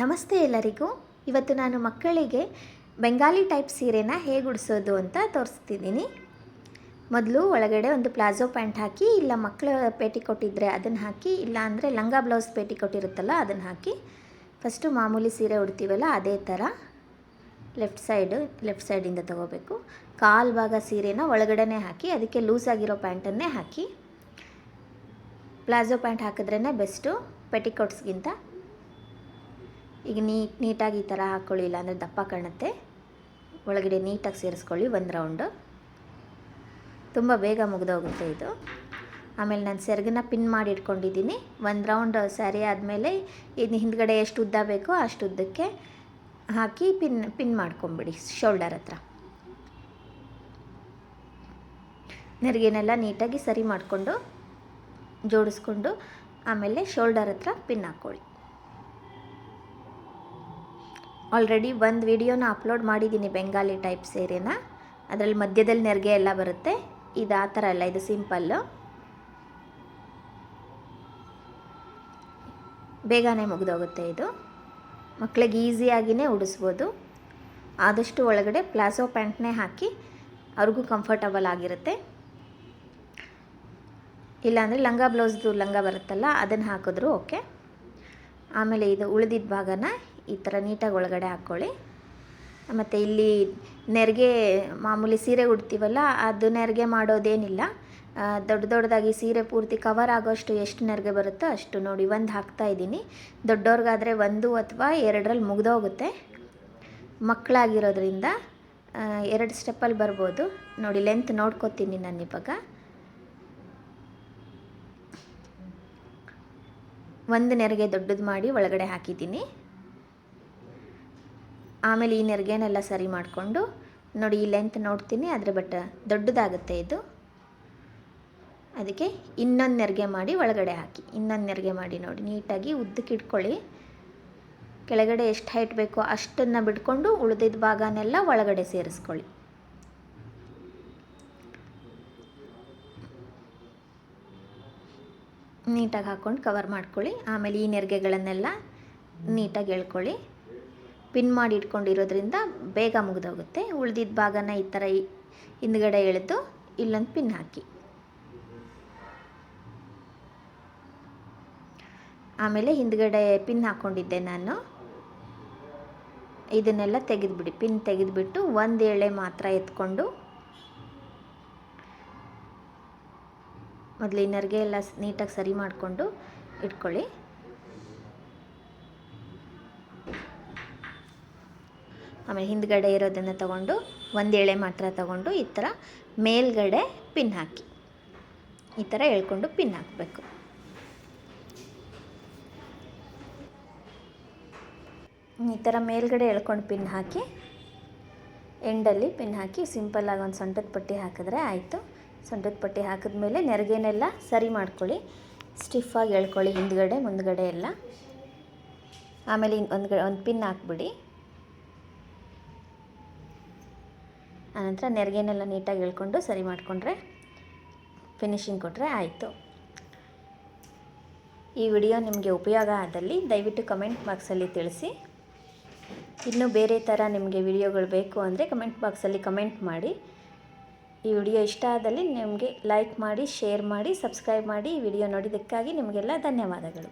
ನಮಸ್ತೆ ಎಲ್ಲರಿಗೂ. ಇವತ್ತು ನಾನು ಮಕ್ಕಳಿಗೆ ಬೆಂಗಾಲಿ ಟೈಪ್ ಸೀರೆನ ಹೇಗೆ ಉಡಿಸೋದು ಅಂತ ತೋರಿಸ್ತಿದ್ದೀನಿ. ಮೊದಲು ಒಳಗಡೆ ಒಂದು ಪ್ಲಾಜೋ ಪ್ಯಾಂಟ್ ಹಾಕಿ, ಇಲ್ಲ ಮಕ್ಕಳು ಪೇಟಿ ಕೊಟ್ಟಿದ್ರೆ ಅದನ್ನು ಹಾಕಿ, ಇಲ್ಲ ಅಂದರೆ ಲಂಗ ಬ್ಲೌಸ್ ಪೇಟಿ ಕೊಟ್ಟಿರುತ್ತಲ್ಲ ಅದನ್ನು ಹಾಕಿ, ಫಸ್ಟು ಮಾಮೂಲಿ ಸೀರೆ ಉಡ್ತೀವಲ್ಲ ಅದೇ ಥರ ಲೆಫ್ಟ್ ಸೈಡು, ಲೆಫ್ಟ್ ಸೈಡಿಂದ ತೊಗೋಬೇಕು. ಕಾಲು ಭಾಗ ಸೀರೆನ ಒಳಗಡೆನೇ ಹಾಕಿ, ಅದಕ್ಕೆ ಲೂಸ್ ಆಗಿರೋ ಪ್ಯಾಂಟನ್ನೇ ಹಾಕಿ, ಪ್ಲಾಜೋ ಪ್ಯಾಂಟ್ ಹಾಕಿದ್ರೇ ಬೆಸ್ಟು, ಪೆಟಿಕೋಟ್ಸ್ಗಿಂತ ಈಗ ನೀಟ್, ನೀಟಾಗಿ ಈ ಥರ ಹಾಕ್ಕೊಳ್ಳಿ ಇಲ್ಲಾಂದರೆ ದಪ್ಪ ಕಾಣುತ್ತೆ. ಒಳಗಡೆ ನೀಟಾಗಿ ಸೇರಿಸ್ಕೊಳ್ಳಿ ಒಂದು ರೌಂಡು. ತುಂಬ ಬೇಗ ಮುಗಿದೋಗುತ್ತೆ ಇದು. ಆಮೇಲೆ ನಾನು ಸೆರಗನ್ನ ಪಿನ್ ಮಾಡಿ ಇಟ್ಕೊಂಡಿದ್ದೀನಿ. ಒಂದು ರೌಂಡ್ ಸ್ಯಾರಿ ಆದಮೇಲೆ ಇದು ಹಿಂದ್ಗಡೆ ಎಷ್ಟು ಉದ್ದ ಬೇಕೋ ಅಷ್ಟು ಉದ್ದಕ್ಕೆ ಹಾಕಿ ಪಿನ್ ಪಿನ್ ಮಾಡ್ಕೊಂಬಿಡಿ ಶೋಲ್ಡರ್ ಹತ್ರ. ನೆರಿಗೆನೆಲ್ಲ ನೀಟಾಗಿ ಸರಿ ಮಾಡಿಕೊಂಡು ಜೋಡಿಸ್ಕೊಂಡು ಆಮೇಲೆ ಶೋಲ್ಡರ್ ಹತ್ರ ಪಿನ್ ಹಾಕ್ಕೊಳ್ಳಿ ಆಲ್ರೆಡಿ ಒಂದು ವಿಡಿಯೋನ ಅಪ್ಲೋಡ್ ಮಾಡಿದ್ದೀನಿ ಬೆಂಗಾಲಿ ಟೈಪ್ ಸೀರೆನ. ಅದರಲ್ಲಿ ಮಧ್ಯದಲ್ಲಿ ನೆರಿಗೆ ಎಲ್ಲ ಬರುತ್ತೆ. ಇದು ಆ ಥರ ಅಲ್ಲ, ಇದು ಸಿಂಪಲ್ಲು ಬೇಗನೆ ಮುಗಿದೋಗುತ್ತೆ ಇದು. ಮಕ್ಕಳಿಗೆ ಈಸಿಯಾಗಿಯೇ ಉಡಿಸ್ಬೋದು. ಆದಷ್ಟು ಒಳಗಡೆ ಪ್ಲಾಸೋ ಪ್ಯಾಂಟ್ನೇ ಹಾಕಿ ಅವ್ರಿಗೂ ಕಂಫರ್ಟಬಲ್ ಆಗಿರುತ್ತೆ. ಇಲ್ಲಾಂದರೆ ಲಂಗ ಬ್ಲೌಸ್ದು ಲಂಗ ಬರುತ್ತಲ್ಲ, ಅದನ್ನು ಹಾಕಿದ್ರು ಓಕೆ ಆಮೇಲೆ ಇದು ಉಳಿದಿದ್ದ ಭಾಗನ ಈ ಥರ ನೀಟಾಗಿ ಒಳಗಡೆ ಹಾಕ್ಕೊಳ್ಳಿ. ಮತ್ತು ಇಲ್ಲಿ ನೆರಿಗೆ ಮಾಮೂಲಿ ಸೀರೆ ಉಡ್ತೀವಲ್ಲ, ಅದು ನೆರಿಗೆ ಮಾಡೋದೇನಿಲ್ಲ. ದೊಡ್ಡ ದೊಡ್ಡದಾಗಿ ಸೀರೆ ಪೂರ್ತಿ ಕವರ್ ಆಗೋಷ್ಟು ಎಷ್ಟು ನೆರಿಗೆ ಬರುತ್ತೋ ಅಷ್ಟು ನೋಡಿ, ಒಂದು ಹಾಕ್ತಾ ಇದ್ದೀನಿ. ದೊಡ್ಡವ್ರಿಗಾದರೆ ಒಂದು ಅಥವಾ ಎರಡರಲ್ಲಿ ಮುಗ್ದೋಗುತ್ತೆ. ಮಕ್ಕಳಾಗಿರೋದ್ರಿಂದ ಎರಡು ಸ್ಟೆಪ್ಪಲ್ಲಿ ಬರ್ಬೋದು. ನೋಡಿ ಲೆಂತ್ ನೋಡ್ಕೋತೀನಿ ನಾನು ಇವಾಗ. ಒಂದು ನೆರಿಗೆ ದೊಡ್ಡದು ಮಾಡಿ ಒಳಗಡೆ ಹಾಕಿದ್ದೀನಿ. ಆಮೇಲೆ ಈ ನೆರಿಗೆನೆಲ್ಲ ಸರಿ ಮಾಡಿಕೊಂಡು ನೋಡಿ ಈ ಲೆಂತ್ ನೋಡ್ತೀನಿ ಆದರೆ ಬಟ್ ದೊಡ್ಡದಾಗುತ್ತೆ ಇದು. ಅದಕ್ಕೆ ಇನ್ನೊಂದು ನೆರಿಗೆ ಮಾಡಿ ಒಳಗಡೆ ಹಾಕಿ, ಇನ್ನೊಂದು ನೆರಿಗೆ ಮಾಡಿ ನೋಡಿ, ನೀಟಾಗಿ ಉದ್ದಕ್ಕೆ ಇಟ್ಕೊಳ್ಳಿ. ಕೆಳಗಡೆ ಎಷ್ಟು ಹೈಟ್ ಬೇಕೋ ಅಷ್ಟನ್ನು ಬಿಟ್ಕೊಂಡು ಉಳಿದಿದ್ದ ಭಾಗನೆಲ್ಲ ಒಳಗಡೆ ಸೇರಿಸ್ಕೊಳ್ಳಿ. ನೀಟಾಗಿ ಹಾಕ್ಕೊಂಡು ಕವರ್ ಮಾಡ್ಕೊಳ್ಳಿ. ಆಮೇಲೆ ಈ ನೆರಿಗೆಗಳನ್ನೆಲ್ಲ ನೀಟಾಗಿ ಎಳ್ಕೊಳ್ಳಿ. ಪಿನ್ ಮಾಡಿ ಇಟ್ಕೊಂಡಿರೋದ್ರಿಂದ ಬೇಗ ಮುಗಿದೋಗುತ್ತೆ. ಉಳಿದಿದ್ದ ಭಾಗನ ಈ ಥರ ಹಿಂದ್ಗಡೆ ಎಳೆದು ಇಲ್ಲೊಂದು ಪಿನ್ ಹಾಕಿ. ಆಮೇಲೆ ಹಿಂದ್ಗಡೆ ಪಿನ್ ಹಾಕ್ಕೊಂಡಿದ್ದೆ ನಾನು. ಇದನ್ನೆಲ್ಲ ತೆಗೆದುಬಿಡಿ. ಪಿನ್ ತೆಗೆದುಬಿಟ್ಟು ಒಂದು ಎಳೆ ಮಾತ್ರ ಎತ್ಕೊಂಡು ಮೊದಲು ಇನ್ನರ್ಗೆ ಎಲ್ಲ ನೀಟಾಗಿ ಸರಿ ಮಾಡಿಕೊಂಡು ಇಟ್ಕೊಳ್ಳಿ. ಆಮೇಲೆ ಹಿಂದ್ಗಡೆ ಇರೋದನ್ನು ತಗೊಂಡು ಒಂದು ಎಳೆ ಮಾತ್ರ ತಗೊಂಡು ಈ ಥರ ಮೇಲ್ಗಡೆ ಪಿನ್ ಹಾಕಿ. ಈ ಥರ ಎಳ್ಕೊಂಡು ಪಿನ್ ಹಾಕಬೇಕು. ಈ ಥರ ಮೇಲ್ಗಡೆ ಎಳ್ಕೊಂಡು ಪಿನ್ ಹಾಕಿ ಎಂಡಲ್ಲಿ ಪಿನ್ ಹಾಕಿ ಸಿಂಪಲ್ಲಾಗಿ ಒಂದು ಸೊಂಟದ ಪಟ್ಟಿ ಹಾಕಿದ್ರೆ ಆಯಿತು. ಸೊಂಟದ ಪಟ್ಟಿ ಹಾಕಿದ್ಮೇಲೆ ನೆರಿಗೆನೆಲ್ಲ ಸರಿ ಮಾಡ್ಕೊಳ್ಳಿ. ಸ್ಟಿಫಾಗಿ ಎಳ್ಕೊಳ್ಳಿ ಹಿಂದ್ಗಡೆ, ಮುಂದ್ಗಡೆ ಎಲ್ಲ. ಆಮೇಲೆ ಒಂದು ಒಂದು ಪಿನ್ ಹಾಕ್ಬಿಡಿ. ಆನಂತರ ನೆರಿಗೆನೆಲ್ಲ ನೀಟಾಗಿ ಎಳ್ಕೊಂಡು ಸರಿ ಮಾಡಿಕೊಂಡ್ರೆ ಫಿನಿಶಿಂಗ್ ಕೊಟ್ಟರೆ ಆಯಿತು. ಈ ವಿಡಿಯೋ ನಿಮಗೆ ಉಪಯೋಗ ಆದಲ್ಲಿ ದಯವಿಟ್ಟು ಕಮೆಂಟ್ ಬಾಕ್ಸಲ್ಲಿ ತಿಳಿಸಿ. ಇನ್ನೂ ಬೇರೆ ಥರ ನಿಮಗೆ ವಿಡಿಯೋಗಳು ಬೇಕು ಅಂದರೆ ಕಮೆಂಟ್ ಬಾಕ್ಸಲ್ಲಿ ಕಮೆಂಟ್ ಮಾಡಿ. ಈ ವಿಡಿಯೋ ಇಷ್ಟ ಆದಲ್ಲಿ ನಿಮಗೆ ಲೈಕ್ ಮಾಡಿ ಶೇರ್ ಮಾಡಿ ಸಬ್ಸ್ಕ್ರೈಬ್ ಮಾಡಿ ವಿಡಿಯೋ ನೋಡಿದ್ದಕ್ಕಾಗಿ ನಿಮಗೆಲ್ಲ ಧನ್ಯವಾದಗಳು.